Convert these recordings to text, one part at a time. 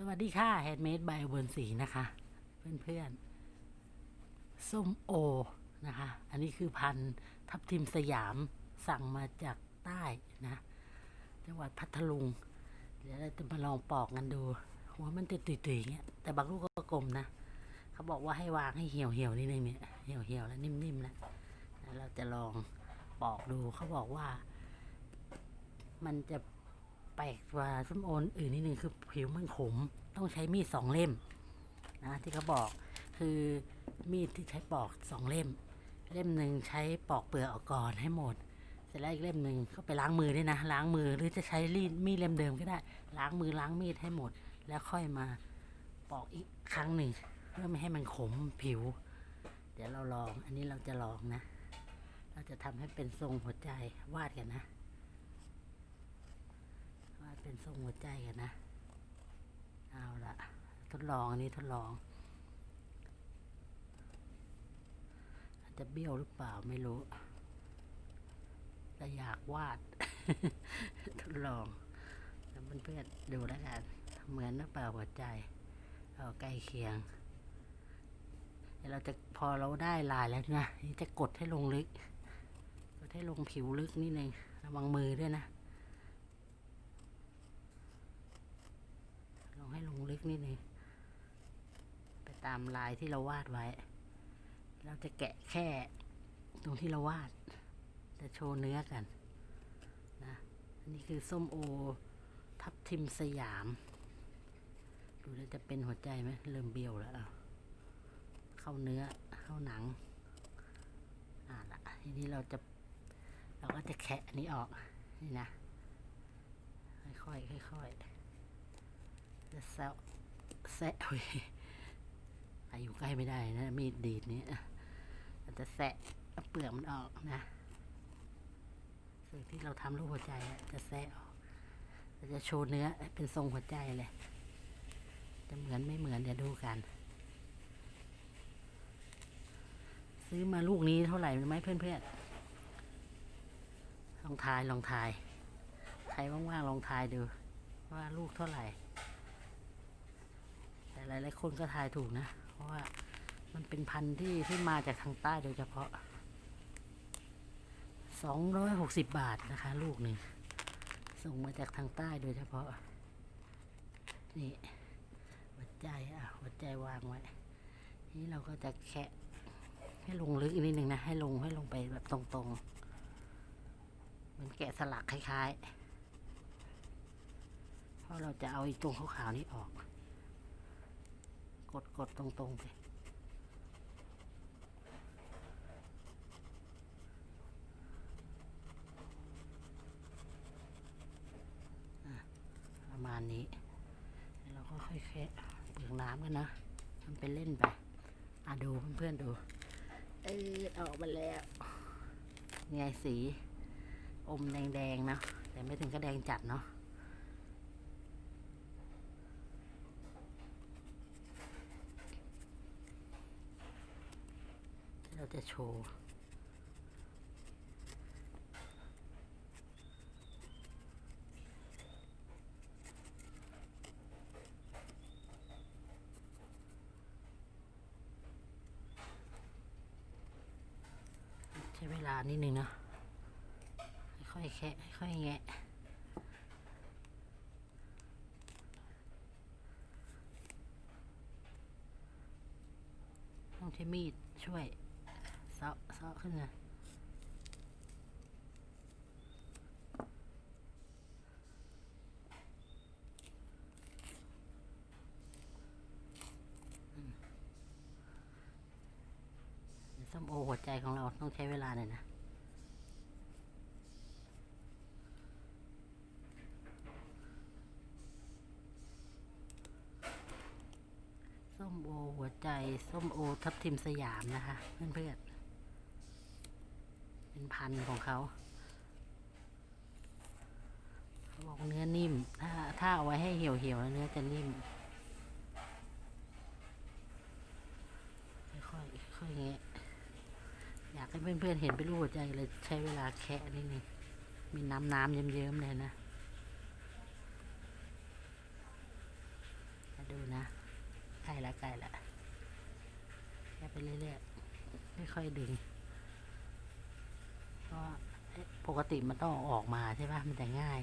สวัสดีค่ะแฮดเมดบายเวิร์นสีนะคะ เพื่อนๆส้มโอนะคะ อันนี้คือพันธุ์ทับทิมสยามสั่งมาจากใต้นะ จังหวัดพัทลุง เดี๋ยวเราจะมาลองปอกกันดู หัวมันจะตุยๆอย่างเงี้ยแต่บางลูกก็กลมนะ เขาบอกว่าให้วางให้เหี่ยวเหี่ยวๆนิดนึงเนี่ยเหี่ยวเหี่ยวๆแล้วนิ่มๆแล้วเราจะลองปอกดูเขาบอกว่า มันจะ แปลกกว่าส้มโอนอื่นนิดนึงคือผิวมันขมต้องใช้มีดสองเล่มนะที่เขาบอกคือมีดที่ใช้ปอกสองเล่ม เล่มหนึ่งใช้ปอกเปลือกออกก่อนให้หมด เสร็จแล้วอีกเล่มหนึ่งก็ไปล้างมือด้วยนะ ล้างมือหรือจะใช้รีดมีดเล่มเดิมก็ได้ ล้างมือล้างมีดให้หมด แล้วค่อยมาปอกอีกครั้งหนึ่งเพื่อไม่ให้มันขมผิว เดี๋ยวเราลองอันนี้เราจะลองนะ เราจะทำให้เป็นทรงหัวใจวาดกันนะ เป็นทรงหัวใจกันนะ เอาละทดลองอันนี้ทดลอง อาจจะเบี้ยวหรือเปล่าไม่รู้แต่อยากวาด ทดลองแล้วเพื่อนๆดูแล้วกันเหมือนหรือเปล่าหัวใจ เอาใกล้เคียงเดี๋ยวเราจะพอเราได้ลายแล้วนะนี่จะกดให้ลงลึก กดให้ลงผิวลึกนิดนึงระวังมือด้วยนะ ลงให้ลงลึกนิดนึงไปตามลายที่เราวาดไว้ เราจะแกะแค่ตรงที่เราวาด จะโชว์เนื้อกันนะอันนี้คือส้มโอทับทิมสยาม ดูแล้วจะเป็นหัวใจไหมเริ่มเบี้ยวแล้วเอาเข้าเนื้อเข้าหนังอ่าละทีนี้เราจะเราก็จะแคะอันนี้ออกนี่นะค่อยๆค่อยๆ จะแซะแซะเว้ยไปอยู่ใกล้ไม่ได้นะ มีดดีดนี้เราจะแซะเปลือกมันออกนะสิ่งที่เราทำรูปหัวใจอะจะแซะออกเราจะโชว์เนื้อเป็นทรงหัวใจเลย จะเหมือนไม่เหมือนเดี๋ยวดูกัน ซื้อมาลูกนี้เท่าไหร่ไหมเพื่อนๆลองทายลองทาย ใครว่างๆลองทายดู ว่าลูกเท่าไหร่ หลายๆคนก็ทายถูกนะ เพราะว่ามันเป็นพันธุ์ที่ที่มาจากทางใต้โดยเฉพาะสองร้อยหกสิบบาทนะคะ ลูกหนึ่งส่งมาจากทางใต้โดยเฉพาะ นี่หัวใจอะหัวใจวางไว้ นี่เราก็จะแคะให้ลงลึกอีกนิดหนึ่งนะ ให้ลงให้ลงไปแบบตรงๆ เหมือนแกะสลักคล้ายๆ เพราะเราจะเอาไอ้ตรงขาวๆนี้ออก กดกดตรงๆไปอะประมาณนี้แล้วเราก็ค่อยแคะเปลือกน้ำกันนะทำเป็นเล่นไป อะดูเพื่อนๆดู เออออกมาแล้วไงสี อมแดงๆนะ แต่ไม่ถึงก็แดงจัดเนาะ เราจะโชว์ ใช้เวลานิดนึงเนาะค่อยแคะค่อยแงะต้องใช้มีดช่วย เซาะเซาะขึ้นนะอืมส้มโอหัวใจของเราต้องใช้เวลาหน่อยนะส้มโอหัวใจ ส้มโอทับทิมสยามนะคะ เพื่อนๆเป็น พันธุ์ของเขาเขาบอกเนื้อนิ่ม ถ้าถ้าเอาไว้ให้เหี่ยวๆแล้วเนื้อจะนิ่ม ค่อยๆค่อยๆแงะอยากให้เพื่อนๆเห็นเป็นรูปหัวใจเลยใช้เวลาแคะนิดนึงมีน้ำน้ำๆเยิ้มๆเลยนะดูนะใกล้ละใกล้ละแค่ไปเรื่อยๆไม่ค่อยดึง เพราะว่าเอ๊ะปกติมันต้องออกมาใช่ปะมันจะง่าย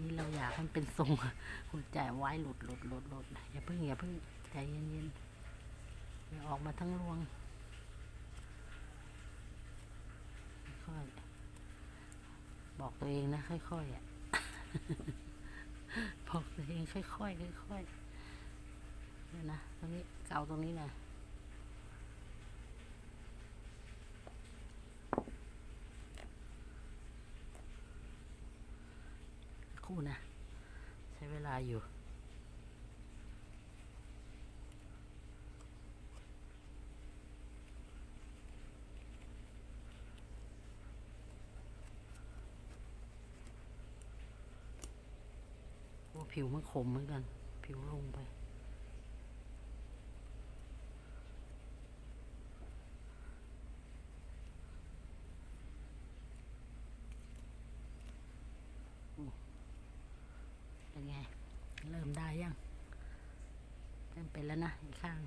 นี่เราอยากให้มันเป็นทรงคุณจ่ายไว้หลุดหลุดหลุดหลุดอย่าเพิ่งอย่าเพิ่งใจเย็นเย็นอย่าออกมาทั้งรวงค่อยบอกตัวเองนะค่อยๆอะบอกตัวเองค่อยๆค่อยๆเดี๋ยนะตรงนี้เกาตรงนี้น่อยสัก ครู่นะ ใช้เวลาอยู่ผิวมันขมเหมือนกัน ผิวลงไป เป็นไง เริ่มได้ยัง เริ่มเป็นแล้วนะอีกข้าง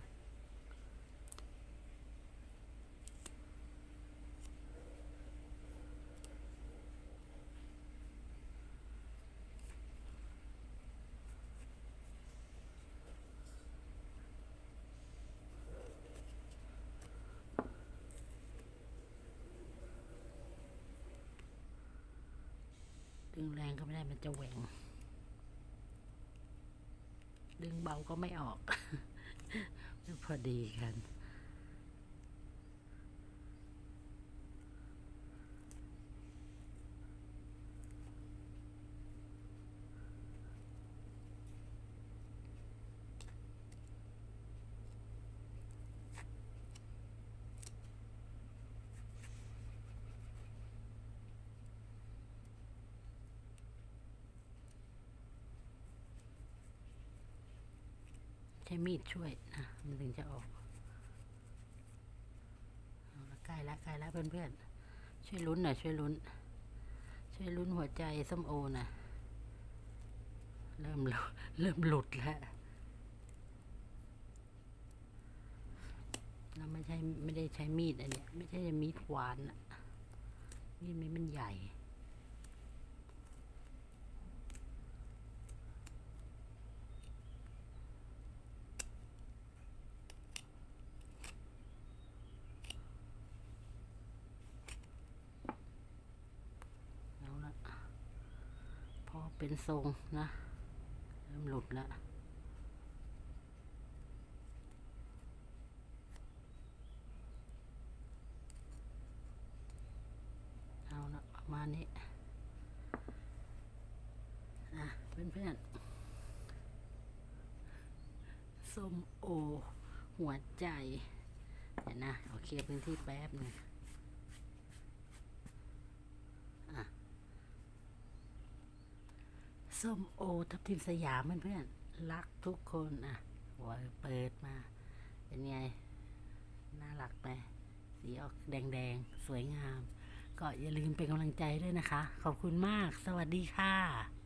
ดึงแรงก็ไม่ได้มันจะแหว่ง ดึงเบาก็ไม่ออก พอดีกัน ช้มีดช่วยนะมันถึงจะออกเอาละใกล้แล้วใกล้แล้วเพื่อนๆ ช่วยลุ้นหน่อยช่วยลุ้น ช่วยลุ้นหัวใจส้มโอนะเริ่มเริ่มหลุดแล้วเราไม่ใช่ไม่ได้ใช้มีดอันเนี้ยไม่ใช่มีดหวานอะมีดมีมันใหญ่ เอาละพอ เป็นทรงนะ เริ่มหลุดแล้วเอาละประมาณนี้อะเพื่อนๆส้มโอ หัวใจ เดี๋ยวนะ โอเค พื้นที่แป๊บหนึง ส้มโอทับทิมสยามเพื่อนๆรักทุกคนอะหัวเปิดมา เป็นไง น่ารักไหมสีออกแดงๆ สวยงาม ก็อย่าลืมเป็นกำลังใจด้วยนะคะ ขอบคุณมาก สวัสดีค่ะ